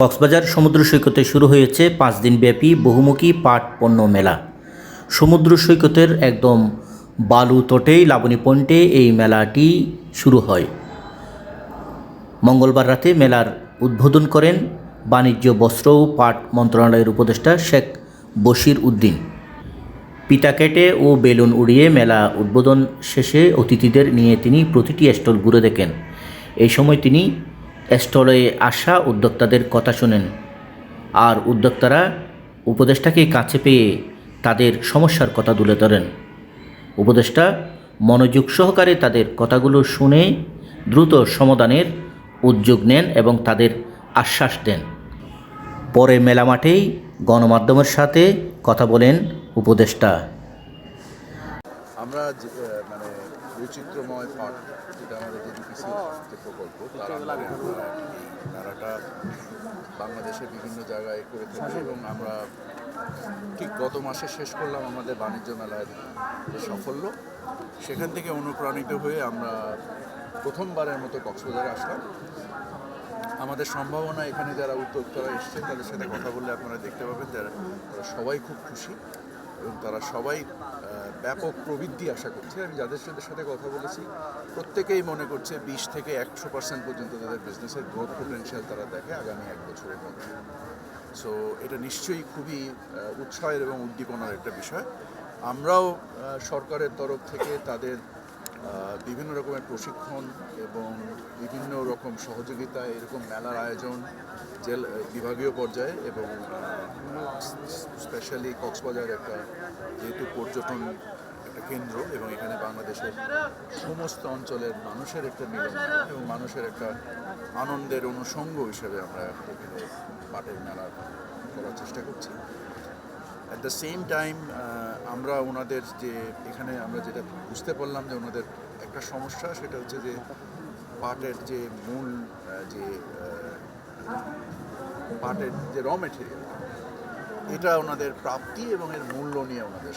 কক্সবাজার সমুদ্র সৈকতে শুরু হয়েছে পাঁচ দিনব্যাপী বহুমুখী পাট পণ্য মেলা। সমুদ্র সৈকতের একদম বালু তটেই লাবণী পয়েন্টে এই মেলাটি শুরু হয়। মঙ্গলবার রাতে মেলার উদ্বোধন করেন বাণিজ্য, বস্ত্র ও পাট মন্ত্রণালয়ের উপদেষ্টা শেখ বশির উদ্দিন। পিতা কেটে ও বেলুন উড়িয়ে মেলা উদ্বোধন শেষে অতিথিদের নিয়ে তিনি প্রতিটি স্টল ঘুরে দেখেন। এই সময় তিনি স্টলে আসা উদ্যোক্তাদের কথা শোনেন। আর উদ্যোক্তারা উপদেষ্টাকে কাছে পেয়ে তাদের সমস্যার কথা তুলে ধরেন। উপদেষ্টা মনোযোগ সহকারে তাদের কথাগুলো শুনে দ্রুত সমাধানের উদ্যোগ নেন এবং তাদের আশ্বাস দেন। পরে মেলা মাঠেই গণমাধ্যমের সাথে কথা বলেন উপদেষ্টা। আমরা মানে বৈচিত্র্যময় পাঠ যেটা আমাদের যে প্রকল্প তার আন্ডারে আমরা এই মেলাটা বাংলাদেশের বিভিন্ন জায়গায় করে থাকি এবং আমরা ঠিক গত মাসে শেষ করলাম আমাদের বাণিজ্য মেলার যে সাফল্য। সেখান থেকে অনুপ্রাণিত হয়ে আমরা প্রথমবারের মতো কক্সবাজারে আসলাম। আমাদের সম্ভাবনা এখানে যারা উদ্যোক্তারা এসছেন তাদের সাথে কথা বললে আপনারা দেখতে পাবেন যারা তারা সবাই খুব খুশি এবং তারা সবাই ব্যাপক প্রবৃদ্ধি আশা করছে। আমি যাদের সাথে সাথে কথা বলেছি প্রত্যেকেই মনে করছে বিশ থেকে একশো পার্সেন্ট পর্যন্ত তাদের বিজনেসের গ্রোথ পোটেনশিয়াল তারা দেখে আগামী এক বছরের মধ্যে। সো এটা নিশ্চয়ই খুবই উৎসাহের এবং উদ্দীপনার একটা বিষয়। আমরাও সরকারের তরফ থেকে তাদের বিভিন্ন রকমের প্রশিক্ষণ এবং বিভিন্ন রকম সহযোগিতা, এরকম মেলার আয়োজন জেল, বিভাগীয় পর্যায়ে এবং স্পেশালি কক্সবাজার একটা যেহেতু পর্যটন কেন্দ্র এবং এখানে বাংলাদেশের সমস্ত অঞ্চলের মানুষের একটা মিলন এবং মানুষের একটা আনন্দের অনুষঙ্গ হিসেবে আমরা এখানে পাটের মেলা করার চেষ্টা করছি। অ্যাট দ্য সেম টাইম আমরা ওনাদের যে এখানে আমরা যেটা বুঝতে পারলাম যে ওনাদের একটা সমস্যা সেটা হচ্ছে যে পাটের যে মূল যে পাটের যে র মেটেরিয়াল এটা ওনাদের প্রাপ্তি এবং এর মূল্য নিয়ে ওনাদের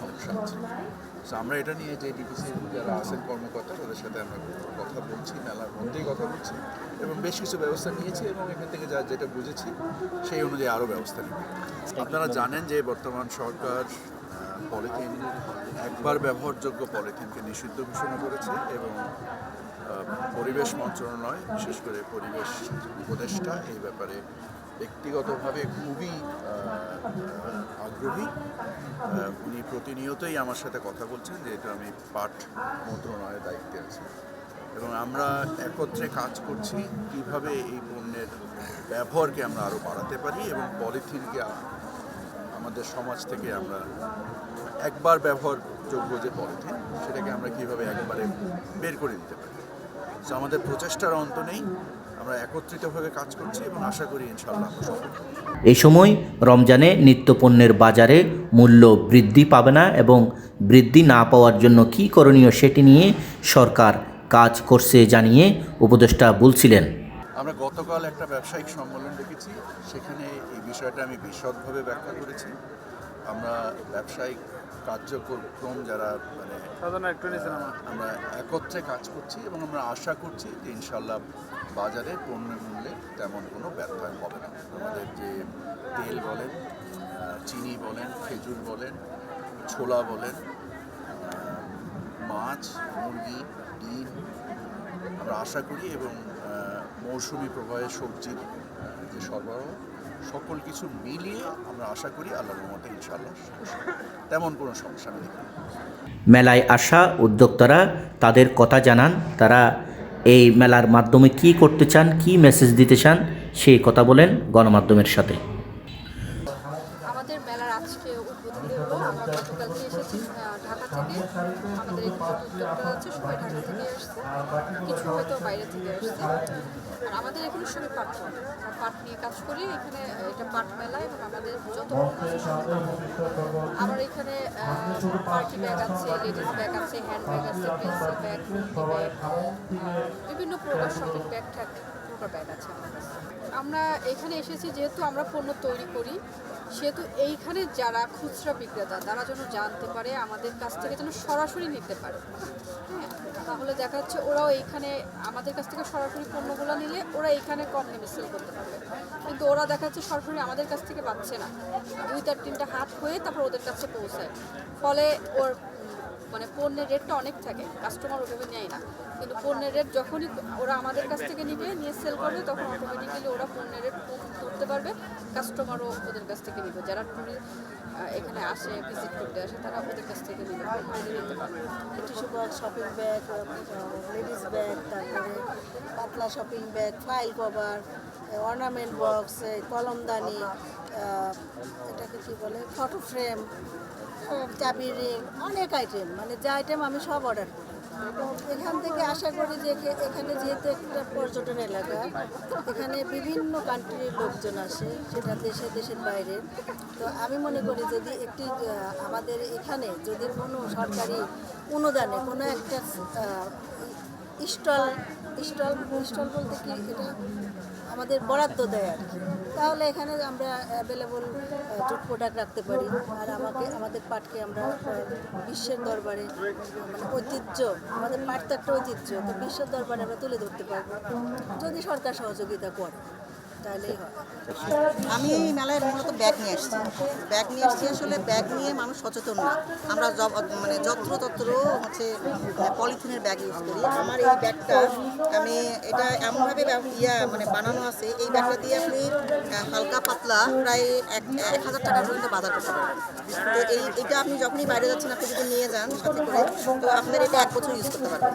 সমস্যা আছে So, আমরা এটা নিয়ে যে ডিপিসি যারা আছেন কর্মকর্তা, তাদের সাথে আমরা কথা বলছি, মেলার মধ্যেই কথা বলছি এবং বেশ কিছু ব্যবস্থা নিয়েছি এবং এখান থেকে যা যেটা বুঝেছি, সেই অনুযায়ী আরও ব্যবস্থা নেবে। আপনারা জানেন যে বর্তমান সরকার পলিথিন, একবার ব্যবহারযোগ্য পলিথিনকে নিষিদ্ধ ঘোষণা করেছে এবং পরিবেশ মন্ত্রণালয়, বিশেষ করে পরিবেশ উপদেষ্টা, এই ব্যাপারে ব্যক্তিগতভাবে খুবই আগ্রহী। উনি প্রতিনিয়তই আমার সাথে কথা বলছেন, যেহেতু আমি পাট মন্ত্রণালয়ের দায়িত্বে আছি। এবং আমরা একত্রে কাজ করছি কীভাবে এই পণ্যের ব্যবহারকে আমরা আরও বাড়াতে পারি এবং পলিথিনকে আমাদের সমাজ থেকে আমরা একবার ব্যবহারযোগ্য যে পলিথিন, সেটাকে আমরা কীভাবে একবারে বের করে দিতে পারি। আমাদের প্রচেষ্টার অন্ত নেই। আমরা একত্রিতভাবে কাজ করছি এবং আশা করি ইনশাআল্লাহ এই সময় রমজানে নিত্যপণ্যের বাজারে মূল্য বৃদ্ধি পাবে না এবং বৃদ্ধি না পাওয়ার জন্য কী করণীয় সেটি নিয়ে সরকার কাজ করছে জানিয়ে উপদেষ্টা বলছিলেন। আমরা গতকাল একটা ব্যবসায়িক সম্মেলন রেখেছি সেখানে এই বিষয়টা আমি বিশদভাবে ব্যাখ্যা করেছি। আমরা ব্যবসায়িক কার্যক্রম যারা মানে আমরা। একত্রে কাজ করছি এবং আমরা আশা করছি যে ইনশাল্লাহ বাজারে পণ্যের মূল্যে তেমন কোনো ব্যত্যয় হবে না। আমাদের যে তেল বলেন চিনি বলেন, খেজুর বলেন, ছোলা বলেন মাছ, মুরগি, ডিম, আমরা আশা করি এবং মৌসুমি প্রবাহে সবজির যে সরবরাহ সকল কিছু মিলিয়ে আমরা আশা করি আল্লাহর রহমতে ইনশাআল্লাহ তেমন কোনো সমস্যা নেই। মেলায় আসা উদ্যোক্তারা তাদের কথা জানান, তারা এই মেলার মাধ্যমে কি করতে চান, কি মেসেজ দিতে চান, সেই কথা বলেন গণমাধ্যমের সাথে আমাদের মেলার আজকে উদ্বোধনী হলো আমরা গতকালকে এসেছি আহ, ঢাকা থেকে আমাদের এখানে উদ্যোক্তা আছে সবাই ঢাকা থেকে আসছে কিছু হয়তো বাইরে থেকে আসছে আর আমাদের এখানে সবাই পাট করে পাট নিয়ে কাজ করি, এখানে এটা পাট মেলা এবং আমাদের যত। আমার এখানে পার্টি ব্যাগ আছে, লেডিস ব্যাগ আছে, হ্যান্ড ব্যাগ আছে পেন্সিল ব্যাগ ব্যাগ বিভিন্ন প্রকার শপিং ব্যাগ ঠ্যাগ প্রকার ব্যাগ আছে আমরা এখানে এসেছি যেহেতু আমরা পণ্য তৈরি করি, সেহেতু এইখানে যারা খুচরা বিক্রেতা, তারা যেন জানতে পারে, আমাদের কাছ থেকে যেন সরাসরি নিতে পারে। হ্যাঁ? তাহলে দেখা যাচ্ছে ওরাও এইখানে আমাদের কাছ থেকে সরাসরি পণ্যগুলো নিলে ওরা এইখানে কম নেমে সেল করতে পারবে। কিন্তু ওরা দেখা যাচ্ছে সরাসরি আমাদের কাছ থেকে পাচ্ছে না। দুই তার তিনটা হাত হয়ে তারপর ওদের কাছে পৌঁছায়। ফলে ওর মানে পণ্যের রেটটা অনেক থাকে। কাস্টমার ওভাবে নেয় না। কিন্তু পণ্যের রেট যখনই ওরা আমাদের কাছ থেকে নিবে, নিয়ে সেল করবে, তখন অটোমেটিক্যালি ওরা পণ্যের রেট করতে পারবে। কাস্টমারও ওদের কাছ থেকে নিবে। যারা টুরি এখানে আসে ভিজিট করতে আসে, তারা ওদের কাছ থেকে নিবে। নিতে পারবে। Tissue box shopping bag ladies bag তারপরে পাতলা shopping bag file cover ornament box কলমদানি এটাকে কি বলে? ফটো ফ্রেম চাবি রিং অনেক আইটেম মানে যে আইটেম আমি সব অর্ডার করি। এখান থেকে আশা করি যে এখে- এখানে যেহেতু একটা পর্যটন এলাকা, এখানে বিভিন্ন কান্ট্রির লোকজন আসে, সেটা দেশে, দেশের বাইরে। তো আমি মনে করি যদি একটি আমাদের এখানে যদি কোনো সরকারি অনুদানে কোনো একটা স্টল স্টল স্টল বলতে কি? এটা আমাদের বরাদ্দ দেয় আর কি। তাহলে এখানে আমরা অ্যাভেলেবল টুট প্রোডাক্ট রাখতে পারি। আর আমাকে, আমাদের পাটকে আমরা বিশ্বের দরবারে মানে ঐতিহ্য, আমাদের পাট তো একটা ঐতিহ্য, তো বিশ্বের দরবারে আমরা তুলে ধরতে পারব। যদি সরকার সহযোগিতা করে। আমি এই মেলায় মূলত ব্যাগ নিয়ে আসছি। ব্যাগ নিয়ে আসছি আসলে ব্যাগ নিয়ে মানুষ সচেতন না। আমরা মানে যত্রতত্র হচ্ছে পলিথিনের ব্যাগ ইউজ করি। আমার এই ব্যাগটা আমি এটা এমনভাবে ইয়া মানে বানানো আছে, এই ব্যাগটা দিয়ে আপনি হালকা পাতলা প্রায় এক এক হাজার টাকা পর্যন্ত বাজার করতে পারবেন। তো এই, এটা আপনি যখনই বাইরে যাচ্ছেন, আপনি যদি নিয়ে যান সাথে করে, তো আপনার এটা এক বছর ইউজ করতে পারবেন।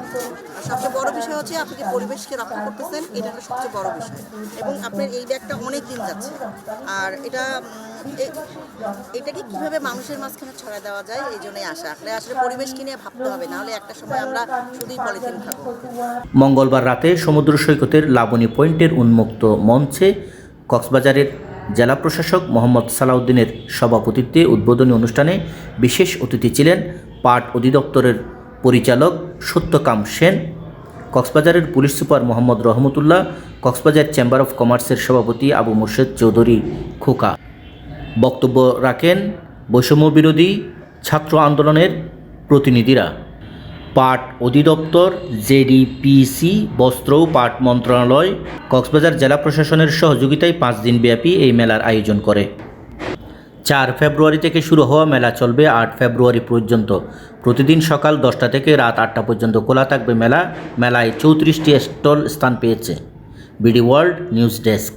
আর সবচেয়ে বড় বিষয় হচ্ছে, আপনি পরিবেশকে রক্ষা করতেছেন এটা সবচেয়ে বড় বিষয়। এবং আপনার এই ব্যাগটা অনেক দিন যাচ্ছে। আর এটা এটাকে কীভাবে মানুষের মাঝখানে ছড়া দেওয়া যায়, এই জন্যই আসা। আসলে আসলে পরিবেশকে নিয়ে ভাবতে হবে, নাহলে একটা সময় আমরা শুধুই পলিথিন খাব। মঙ্গলবার রাতে সমুদ্র সৈকতের লাবণী পয়েন্টের উন্মুক্ত মঞ্চে কক্সবাজারের জেলা প্রশাসক মোহাম্মদ সালাউদ্দিনের সভাপতিত্বে উদ্বোধনী অনুষ্ঠানে বিশেষ অতিথি ছিলেন পাট অধিদপ্তরের পরিচালক সত্যকাম সেন কক্সবাজারের police super Mohammad Rahmatullah, Cox's Bazar chamber of কমার্সের সভাপতি আবু মুর্শেদ চৌধুরী খোকা। বক্তব্য রাখেন বৈষম্য বিরোধী ছাত্র আন্দোলনের প্রতিনিধিরা। পাট অধিদপ্তর, জেডিপিসি, বস্ত্র ও পাট মন্ত্রণালয়, কক্সবাজার জেলা প্রশাসনের সহযোগিতায় পাঁচ দিনব্যাপী এই মেলার আয়োজন করে। চার ফেব্রুয়ারি থেকে শুরু হওয়া মেলা চলবে আট ফেব্রুয়ারি পর্যন্ত। প্রতিদিন সকাল দশটা থেকে রাত আটটা পর্যন্ত খোলা থাকবে মেলা। মেলায় চৌত্রিশটি স্টল স্থান পেয়েছে। BD world news desk.